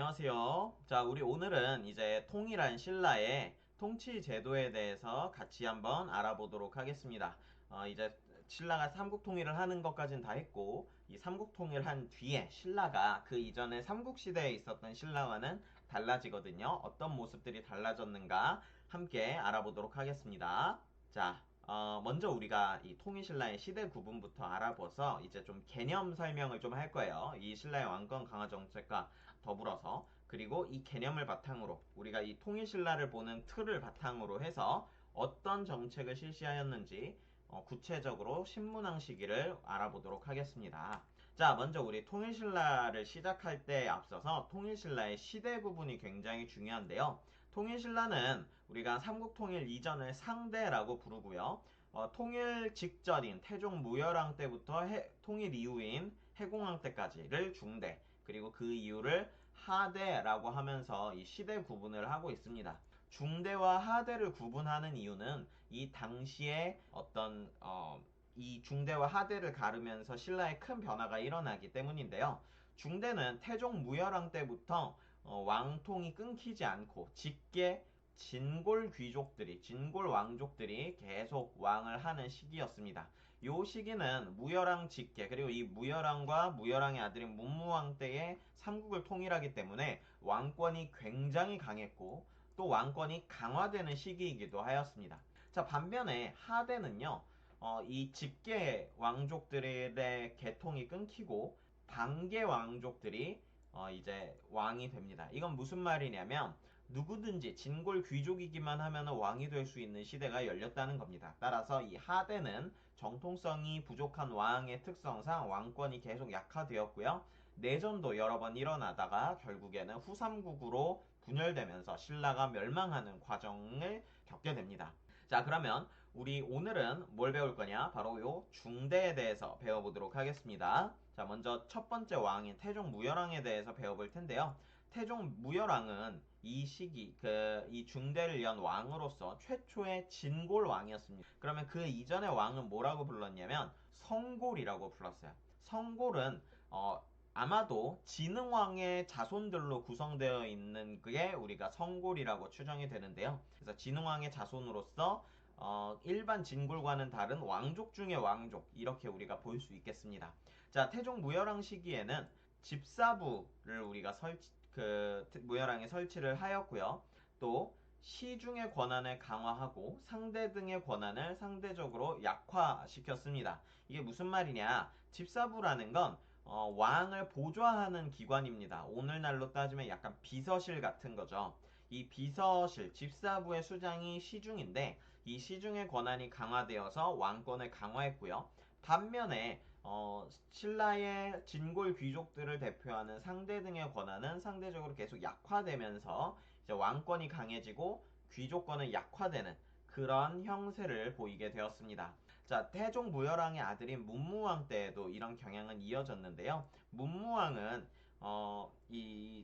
안녕하세요. 자, 우리 오늘은 이제 통일한 신라의 통치 제도에 대해서 같이 한번 알아보도록 하겠습니다. 어, 이제 신라가 삼국 통일을 하는 것까지는 다 했고, 이 삼국 통일한 뒤에 신라가 그 이전에 삼국 시대에 있었던 신라와는 달라지거든요. 어떤 모습들이 달라졌는가 함께 알아보도록 하겠습니다. 자, 어, 먼저 우리가 이 통일신라의 시대 구분부터 알아봐서 이제 좀 개념 설명을 좀 할 거예요. 이 신라의 왕권 강화 정책과 더불어서 그리고 이 개념을 바탕으로 우리가 이 통일신라를 보는 틀을 바탕으로 해서 어떤 정책을 실시하였는지 어, 구체적으로 신문왕 시기를 알아보도록 하겠습니다. 자, 먼저 우리 통일신라를 시작할 때에 앞서서 통일신라의 시대 구분이 굉장히 중요한데요. 통일신라는 우리가 삼국통일 이전을 상대라고 부르고요. 어, 통일 직전인 태종 무열왕 때부터 해- 통일 이후인 해공왕 때까지를 중대, 그리고 그 이후를 하대라고 하면서 이 시대 구분을 하고 있습니다. 중대와 하대를 구분하는 이유는 이 당시에 어떤 어, 이 중대와 하대를 가르면서 신라의 큰 변화가 일어나기 때문인데요. 중대는 태종 무열왕 때부터 어, 왕통이 끊기지 않고 직계 진골 귀족들이 진골 왕족들이 계속 왕을 하는 시기였습니다. 요 시기는 무열왕 직계 그리고 이 무열왕과 무열왕의 아들인 문무왕 때에 삼국을 통일하기 때문에 왕권이 굉장히 강했고 또 왕권이 강화되는 시기이기도 하였습니다. 자 반면에 하대는요 어, 이 직계 왕족들의 계통이 끊기고 반계 왕족들이 어, 이제 왕이 됩니다. 이건 무슨 말이냐면 누구든지 진골 귀족이기만 하면 왕이 될 수 있는 시대가 열렸다는 겁니다. 따라서 이 하대는 정통성이 부족한 왕의 특성상 왕권이 계속 약화되었고요. 내전도 여러 번 일어나다가 결국에는 후삼국으로 분열되면서 신라가 멸망하는 과정을 겪게 됩니다. 자, 그러면 우리 오늘은 뭘 배울 거냐? 바로 요 중대에 대해서 배워보도록 하겠습니다. 자, 먼저 첫 번째 왕인 태종 무열왕에 대해서 배워볼 텐데요. 태종 무열왕은 이 시기, 그, 이 중대를 연 왕으로서 최초의 진골 왕이었습니다. 그러면 그 이전의 왕은 뭐라고 불렀냐면 성골이라고 불렀어요. 성골은, 어, 아마도 진흥왕의 자손들로 구성되어 있는 그게 우리가 성골이라고 추정이 되는데요. 그래서 진흥왕의 자손으로서 어, 일반 진골과는 다른 왕족 중의 왕족 이렇게 우리가 볼 수 있겠습니다. 자, 태종 무열왕 시기에는 집사부를 우리가 설치 그 무열왕에 설치를 하였고요. 또 시중의 권한을 강화하고 상대 등의 권한을 상대적으로 약화시켰습니다. 이게 무슨 말이냐? 집사부라는 건 어, 왕을 보좌하는 기관입니다. 오늘날로 따지면 약간 비서실 같은 거죠. 이 비서실, 집사부의 수장이 시중인데 이 시중의 권한이 강화되어서 왕권을 강화했고요. 반면에 어, 신라의 진골 귀족들을 대표하는 상대 등의 권한은 상대적으로 계속 약화되면서 이제 왕권이 강해지고 귀족권은 약화되는 그런 형세를 보이게 되었습니다. 자, 태종 무열왕의 아들인 문무왕 때에도 이런 경향은 이어졌는데요. 문무왕은 어, 이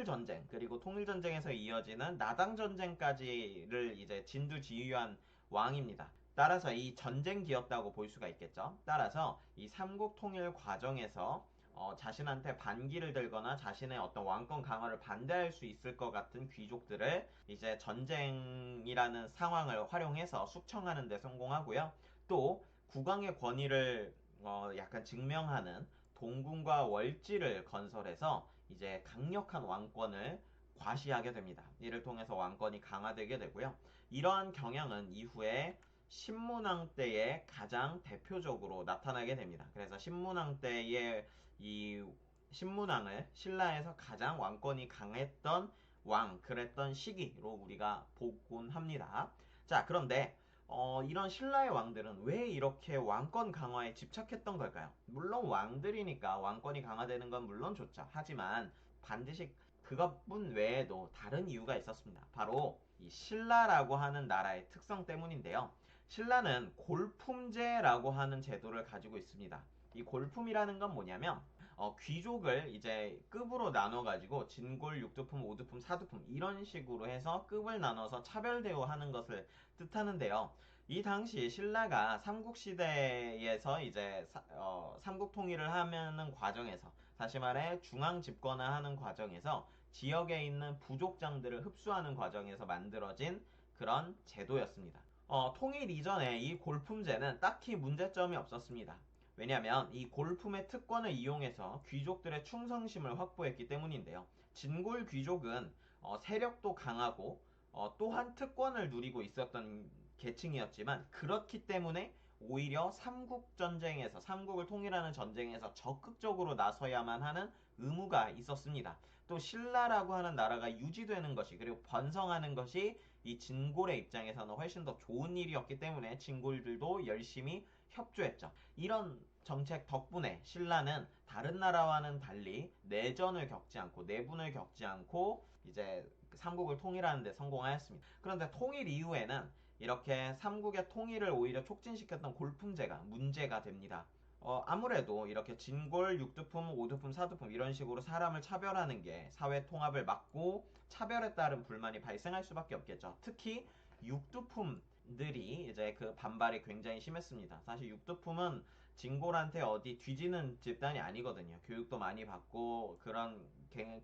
통일 전쟁 그리고 통일 전쟁에서 이어지는 나당 전쟁까지를 이제 진두지휘한 왕입니다. 따라서 이 전쟁기였다고 볼 수가 있겠죠. 따라서 이 삼국 통일 과정에서 어, 자신한테 반기를 들거나 자신의 어떤 왕권 강화를 반대할 수 있을 것 같은 귀족들을 이제 전쟁이라는 상황을 활용해서 숙청하는 데 성공하고요. 또 국왕의 권위를 어, 약간 증명하는 동궁과 월지를 건설해서 이제 강력한 왕권을 과시하게 됩니다. 이를 통해서 왕권이 강화되게 되고요. 이러한 경향은 이후에 신문왕 때에 가장 대표적으로 나타나게 됩니다. 그래서 신문왕 때의 이 신문왕을 신라에서 가장 왕권이 강했던 왕, 그랬던 시기로 우리가 보곤 합니다. 자, 그런데 어, 이런 신라의 왕들은 왜 이렇게 왕권 강화에 집착했던 걸까요? 물론 왕들이니까 왕권이 강화되는 건 물론 좋죠. 하지만 반드시 그것뿐 외에도 다른 이유가 있었습니다. 바로 이 신라라고 하는 나라의 특성 때문인데요. 신라는 골품제라고 하는 제도를 가지고 있습니다. 이 골품이라는 건 뭐냐면 어, 귀족을 이제 급으로 나눠 가지고 진골, 육두품, 오두품, 사두품 이런 식으로 해서 급을 나눠서 차별 대우하는 것을 뜻하는데요. 이 당시 신라가 삼국 시대에서 이제 사- 어, 삼국 통일을 하면은 과정에서 다시 말해 중앙 집권화하는 과정에서 지역에 있는 부족장들을 흡수하는 과정에서 만들어진 그런 제도였습니다. 어, 통일 이전에 이 골품제는 딱히 문제점이 없었습니다. 왜냐하면 이 골품의 특권을 이용해서 귀족들의 충성심을 확보했기 때문인데요. 진골 귀족은 어, 세력도 강하고 어, 또한 특권을 누리고 있었던 계층이었지만 그렇기 때문에 오히려 삼국 전쟁에서 삼국을 통일하는 전쟁에서 적극적으로 나서야만 하는 의무가 있었습니다. 또 신라라고 하는 나라가 유지되는 것이 그리고 번성하는 것이 이 진골의 입장에서는 훨씬 더 좋은 일이었기 때문에 진골들도 열심히 협조했죠. 이런 정책 덕분에 신라는 다른 나라와는 달리 내전을 겪지 않고 내분을 겪지 않고 이제 삼국을 통일하는 데 성공하였습니다. 그런데 통일 이후에는 이렇게 삼국의 통일을 오히려 촉진시켰던 골품제가 문제가 됩니다. 어, 아무래도 이렇게 진골, 육두품, 오두품, 사두품 이런 식으로 사람을 차별하는 게 사회 통합을 막고 차별에 따른 불만이 발생할 수밖에 없겠죠. 특히 육두품들이 이제 그 반발이 굉장히 심했습니다. 사실 육두품은 진골한테 어디 뒤지는 집단이 아니거든요. 교육도 많이 받고 그런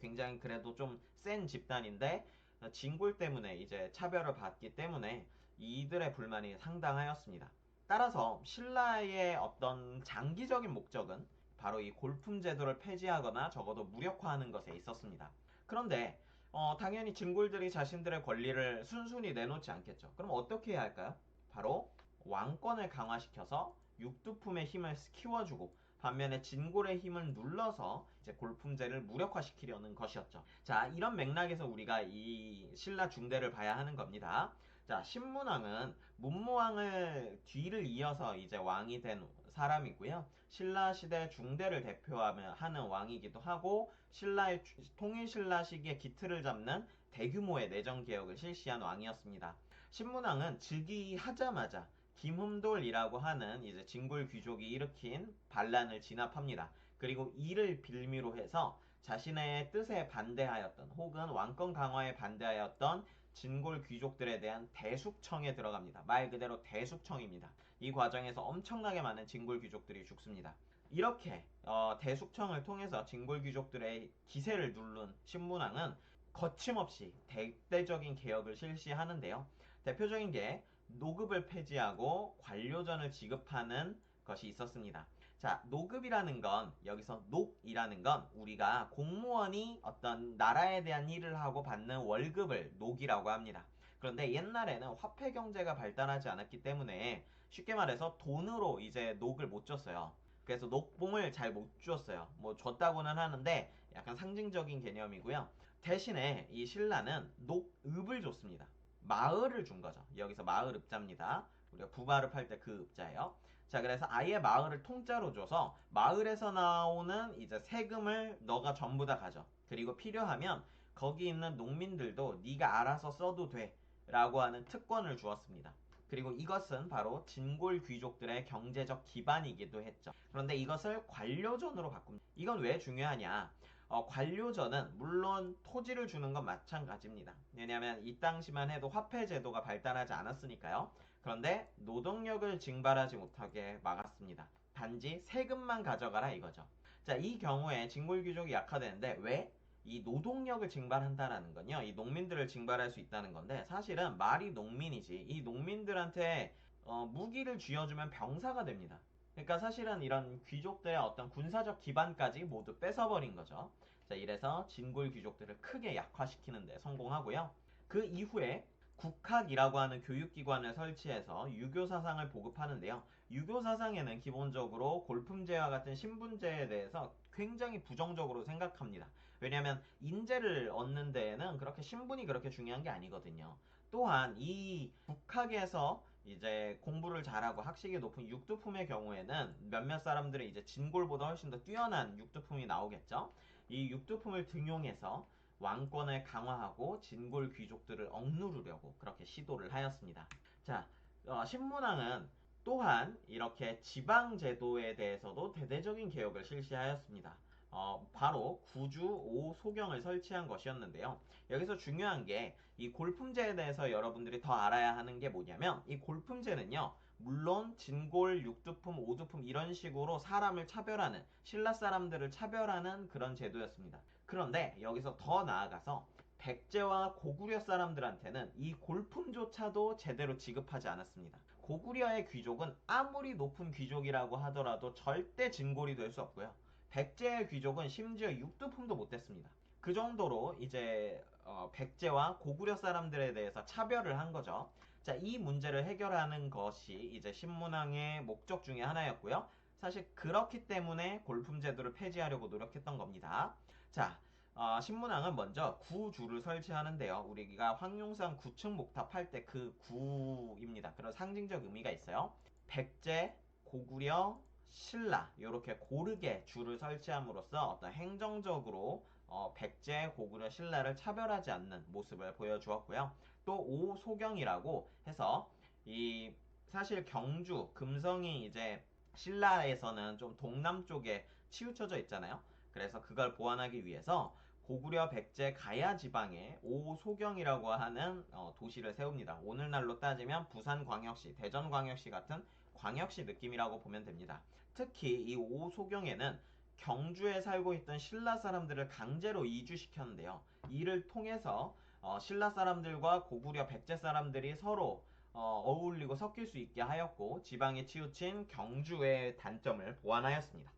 굉장히 그래도 좀 센 집단인데 진골 때문에 이제 차별을 받기 때문에 이들의 불만이 상당하였습니다. 따라서 신라의 어떤 장기적인 목적은 바로 이 골품 제도를 폐지하거나 적어도 무력화하는 것에 있었습니다. 그런데 어, 당연히 진골들이 자신들의 권리를 순순히 내놓지 않겠죠. 그럼 어떻게 해야 할까요? 바로 왕권을 강화시켜서 육두품의 힘을 키워주고 반면에 진골의 힘을 눌러서 이제 골품제를 무력화시키려는 것이었죠. 자, 이런 맥락에서 우리가 이 신라 중대를 봐야 하는 겁니다. 자, 신문왕은 문무왕을 뒤를 이어서 이제 왕이 된 사람이고요. 신라 시대 중대를 대표하는 왕이기도 하고 신라의 통일 신라 시기에 기틀을 잡는 대규모의 내정 개혁을 실시한 왕이었습니다. 신문왕은 즉위하자마자 김흠돌이라고 하는 이제 진골 귀족이 일으킨 반란을 진압합니다. 그리고 이를 빌미로 해서 자신의 뜻에 반대하였던 혹은 왕권 강화에 반대하였던 진골 귀족들에 대한 대숙청에 들어갑니다. 말 그대로 대숙청입니다. 이 과정에서 엄청나게 많은 진골 귀족들이 죽습니다. 이렇게 어, 대숙청을 통해서 진골 귀족들의 기세를 누른 신문왕은 거침없이 대대적인 개혁을 실시하는데요. 대표적인 게 노급을 폐지하고 관료전을 지급하는 것이 있었습니다. 자, 노급이라는 건 여기서 녹이라는 건 우리가 공무원이 어떤 나라에 대한 일을 하고 받는 월급을 녹이라고 합니다. 그런데 옛날에는 화폐 경제가 발달하지 않았기 때문에 쉽게 말해서 돈으로 이제 녹을 못 줬어요. 그래서 녹봉을 잘 못 주었어요. 뭐 줬다고는 하는데 약간 상징적인 개념이고요. 대신에 이 신라는 녹읍을 줬습니다. 마을을 준 거죠. 여기서 마을 읍자입니다. 우리가 부바를 팔때 그 읍자예요. 자, 그래서 아예 마을을 통짜로 줘서 마을에서 나오는 이제 세금을 너가 전부 다 가져. 그리고 필요하면 거기 있는 농민들도 네가 알아서 써도 돼. 라고 하는 특권을 주었습니다. 그리고 이것은 바로 진골 귀족들의 경제적 기반이기도 했죠. 그런데 이것을 관료전으로 바꿉니다. 이건 왜 중요하냐? 어, 관료전은 물론 토지를 주는 건 마찬가지입니다. 왜냐하면 이 당시만 해도 화폐 제도가 발달하지 않았으니까요. 그런데 노동력을 징발하지 못하게 막았습니다. 단지 세금만 가져가라 이거죠. 자, 이 경우에 진골규족이 약화되는데 왜? 이 노동력을 징발한다라는 건요. 이 농민들을 징발할 수 있다는 건데 사실은 말이 농민이지. 이 농민들한테 어, 무기를 쥐어주면 병사가 됩니다. 그러니까 사실은 이런 귀족들의 어떤 군사적 기반까지 모두 뺏어버린 거죠. 자, 이래서 진골 귀족들을 크게 약화시키는 데 성공하고요. 그 이후에 국학이라고 하는 교육기관을 설치해서 유교 사상을 보급하는데요. 유교 사상에는 기본적으로 골품제와 같은 신분제에 대해서 굉장히 부정적으로 생각합니다. 왜냐하면 인재를 얻는 데에는 그렇게 신분이 그렇게 중요한 게 아니거든요. 또한 이 국학에서 이제 공부를 잘하고 학식이 높은 육두품의 경우에는 몇몇 사람들은 이제 진골보다 훨씬 더 뛰어난 육두품이 나오겠죠. 이 육두품을 등용해서 왕권을 강화하고 진골 귀족들을 억누르려고 그렇게 시도를 하였습니다. 자, 어, 신문왕은 또한 이렇게 지방 제도에 대해서도 대대적인 개혁을 실시하였습니다. 어, 바로 구주 오소경을 설치한 것이었는데요. 여기서 중요한 게 이 골품제에 대해서 여러분들이 더 알아야 하는 게 뭐냐면 이 골품제는요. 물론 진골, 육두품, 오두품 이런 식으로 사람을 차별하는 신라 사람들을 차별하는 그런 제도였습니다. 그런데 여기서 더 나아가서 백제와 고구려 사람들한테는 이 골품조차도 제대로 지급하지 않았습니다. 고구려의 귀족은 아무리 높은 귀족이라고 하더라도 절대 진골이 될 수 없고요. 백제의 귀족은 심지어 육두품도 못 됐습니다. 그 정도로 이제 어, 백제와 고구려 사람들에 대해서 차별을 한 거죠. 자, 이 문제를 해결하는 것이 이제 신문왕의 목적 중에 하나였고요. 사실 그렇기 때문에 골품 제도를 폐지하려고 노력했던 겁니다. 자, 어, 신문왕은 먼저 구주를 설치하는데요. 우리가 황룡산 구층 목탑 할 때 그 구입니다. 그런 상징적 의미가 있어요. 백제, 고구려, 신라 이렇게 고르게 줄을 설치함으로써 어떤 행정적으로 어, 백제, 고구려, 신라를 차별하지 않는 모습을 보여주었고요. 또 오소경이라고 해서 이 사실 경주, 금성이 이제 신라에서는 좀 동남쪽에 치우쳐져 있잖아요. 그래서 그걸 보완하기 위해서 고구려 백제 가야 지방에 오소경이라고 하는 어, 도시를 세웁니다. 오늘날로 따지면 부산광역시, 대전광역시 같은 광역시 느낌이라고 보면 됩니다. 특히 이 오소경에는 경주에 살고 있던 신라 사람들을 강제로 이주시켰는데요. 이를 통해서 어, 신라 사람들과 고구려 백제 사람들이 서로 어, 어울리고 섞일 수 있게 하였고 지방에 치우친 경주의 단점을 보완하였습니다.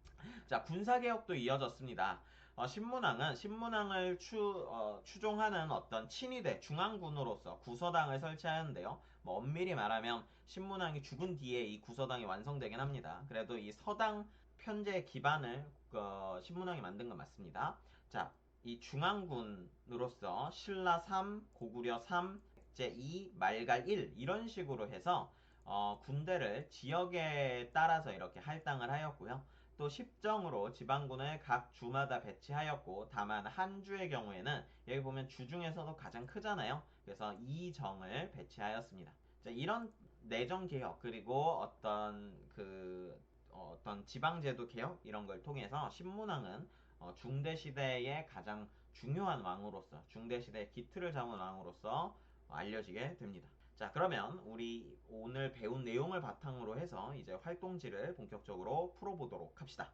자 군사개혁도 이어졌습니다. 어, 신문왕은 신문왕을 추, 어, 추종하는 어떤 친위대 중앙군으로서 구서당을 설치하였는데요. 뭐 엄밀히 말하면 신문왕이 죽은 뒤에 이 구서당이 완성되긴 합니다. 그래도 이 서당 편제 기반을 어, 신문왕이 만든 건 맞습니다. 자, 이 중앙군으로서 신라 3, 고구려 3, 백제 2, 말갈 1 이런 식으로 해서 어, 군대를 지역에 따라서 이렇게 할당을 하였고요. 또 십정으로 지방군을 각 주마다 배치하였고 다만 한 주의 경우에는 여기 보면 주 중에서도 가장 크잖아요. 그래서 이 정을 배치하였습니다. 자, 이런 내정 개혁 그리고 어떤 그 어, 떤 지방제도 개혁 이런 걸 통해서 신문왕은 어, 중대 시대의 가장 중요한 왕으로서 중대 시대의 기틀을 잡은 왕으로서 알려지게 됩니다. 자, 그러면 우리 오늘 배운 내용을 바탕으로 해서 이제 활동지를 본격적으로 풀어보도록 합시다.